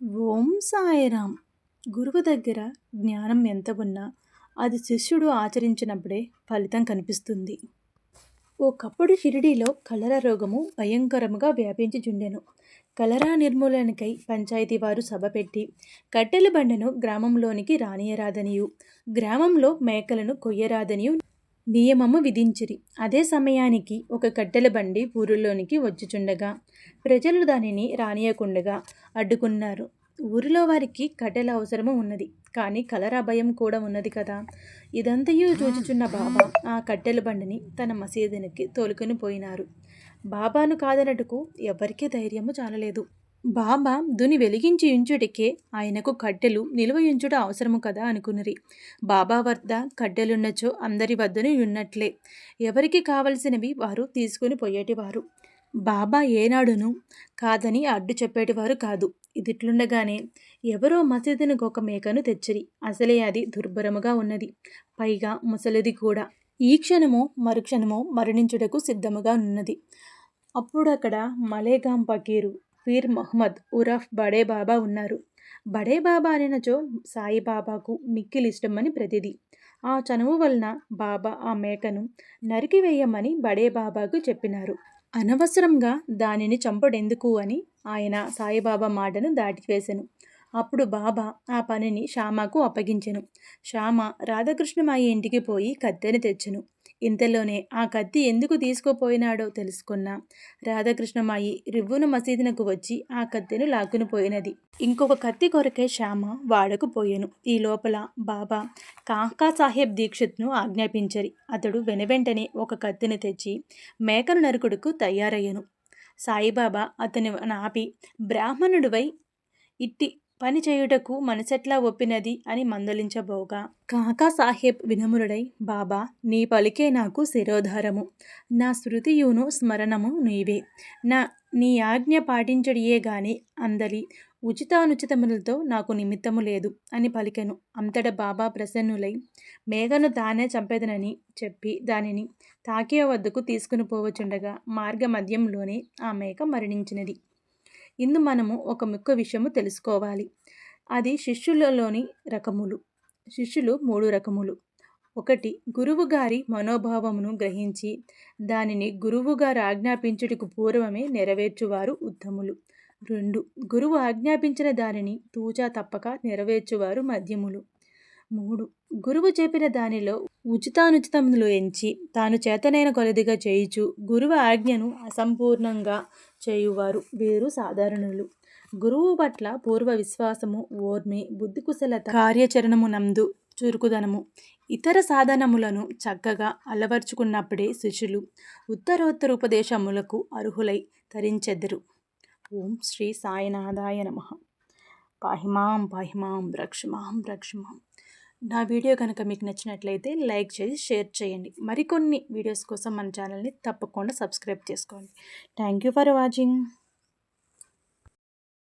ఓం సాయిరామ్. గురువు దగ్గర జ్ఞానం ఎంత ఉన్నా అది శిష్యుడు ఆచరించినప్పుడే ఫలితం కనిపిస్తుంది. ఒకప్పుడు షిరిడీలో కలరా రోగము భయంకరముగా వ్యాపించుచుండెను కలరా నిర్మూలనకై పంచాయతీ వారు సభ పెట్టి కట్టెల బండను గ్రామంలోనికి రానియరాదనియు. గ్రామంలో మేకలను కొయ్యరాదనియు. నియమము విధించిరి. అదే సమయానికి ఒక కట్టెల బండి ఊరిలోనికి వచ్చుచుండగా ప్రజలు దానిని రానియకుండగా అడ్డుకున్నారు. ఊరిలో వారికి కట్టెల అవసరము ఉన్నది కానీ కలరా భయం కూడా ఉన్నది కదా. ఇదంతయూ చూచుచున్న బాబా ఆ కట్టెల బండిని తన మసీదునికి తోలుకొని పోయినారు. బాబాను కాదనటుకు ఎవరికీ ధైర్యము చాలలేదు. బాబా దుని వెలిగించి ఉంచుటకే ఆయనకు కట్టెలు నిలువ ఉంచుట అవసరము కదా అనుకునిరి. బాబా వద్ద కట్టెలున్నచో అందరి వద్దను ఉన్నట్లే. ఎవరికి కావలసినవి వారు తీసుకుని పోయేటివారు. బాబా ఏనాడును కాదని అడ్డు చెప్పేటివారు కాదు. ఇదిట్లుండగానే ఎవరో మసీదునికి ఒక మేకను తెచ్చిరి. అసలే అది దుర్భరముగా ఉన్నది. పైగా ముసలిది కూడా. ఈ క్షణము మరుక్షణము మరణించుటకు సిద్ధముగా ఉన్నది అప్పుడక్కడ మలేగాం పకీరు పీర్ మొహమ్మద్ ఉరఫ్ బడే బాబా ఉన్నారు. బడే బాబా అనినచో సాయిబాబాకు మిక్కిలి ఇష్టమని ప్రతిది. ఆ చనువు వలన బాబా ఆ మేకను నరికివేయమని బడే బాబాకు చెప్పినారు. అనవసరంగా దానిని చంపడెందుకు అని ఆయన సాయిబాబా మాటను దాటివేశను అప్పుడు బాబా ఆ పనిని శ్యామకు అప్పగించెను. శ్యామ రాధాకృష్ణమాయి ఇంటికి పోయి కత్తెని తెచ్చెను. ఇంతలోనే ఆ కత్తి ఎందుకు తీసుకుపోయినాడో తెలుసుకున్న. రాధాకృష్ణమాయి రివ్వున మసీదునకు వచ్చి ఆ కత్తిను లాక్కుని పోయినది. ఇంకొక కత్తి కొరకే శ్యామ వాడకు పోయెను. ఈ లోపల బాబా కాకా సాహెబ్ దీక్షిత్ను ఆజ్ఞాపించరి. అతడు వెనువెంటనే ఒక కత్తిని తెచ్చి మేకను నరుకుడుకు తయారయ్యను. సాయిబాబా అతని నాపి బ్రాహ్మణుడివై ఇట్టి పని చేయుటకు మనసెట్లా ఒప్పినది అని మందలించబోగా. కాకా సాహెబ్ వినమ్రుడై బాబా నీ పలికే నాకు శిరోధారము. నా శృతియును స్మరణము నీవే. నా నీ ఆజ్ఞ పాటించడియే గాని అందలి ఉచితానుచితములతో నాకు నిమిత్తము లేదు అని పలికెను. అంతట బాబా ప్రసన్నులై మేఘను తానే చంపేదనని చెప్పి దానిని తాకియ వద్దకు తీసుకుని పోవచుండగా మార్గ మధ్యంలోనే ఆ మేక మరణించినది. ఇందు మనము ఒక ముఖ్య విషయము తెలుసుకోవాలి. అది శిష్యులలోని రకములు. శిష్యులు మూడు రకములు. ఒకటి గురువు గారి మనోభావమును గ్రహించి దానిని గురువు గారు ఆజ్ఞాపించుటకు పూర్వమే నెరవేర్చువారు ఉత్తములు. రెండు గురువు ఆజ్ఞాపించిన దానిని తూచా తప్పక నెరవేర్చువారు మధ్యములు. మూడు. గురువు చెప్పిన దానిలో ఉచితానుచితములు ఎంచి తాను చేతనైన కొలదిగా చేయుచు గురువు ఆజ్ఞను అసంపూర్ణంగా చేయువారు వీరు సాధారణులు. గురువు పట్ల పూర్వ విశ్వాసము ఓర్మి బుద్ధి కుశలత కార్యాచరణము నందు చురుకుదనము. ఇతర సాధనములను చక్కగా అలవర్చుకున్నప్పుడే శిష్యులు ఉత్తరోత్తర ఉపదేశములకు అర్హులై తరించెదరు. ఓం శ్రీ సాయినాథాయ నమ. పాహిమాం పాహిమాం రక్షమాం రక్షమాం. నా వీడియో కనుక మీకు నచ్చినట్లయితే లైక్ చేసి షేర్ చేయండి. మరికొన్ని వీడియోస్ కోసం మన ఛానల్ని తప్పకుండా సబ్స్క్రైబ్ చేసుకోండి. Thank you for watching.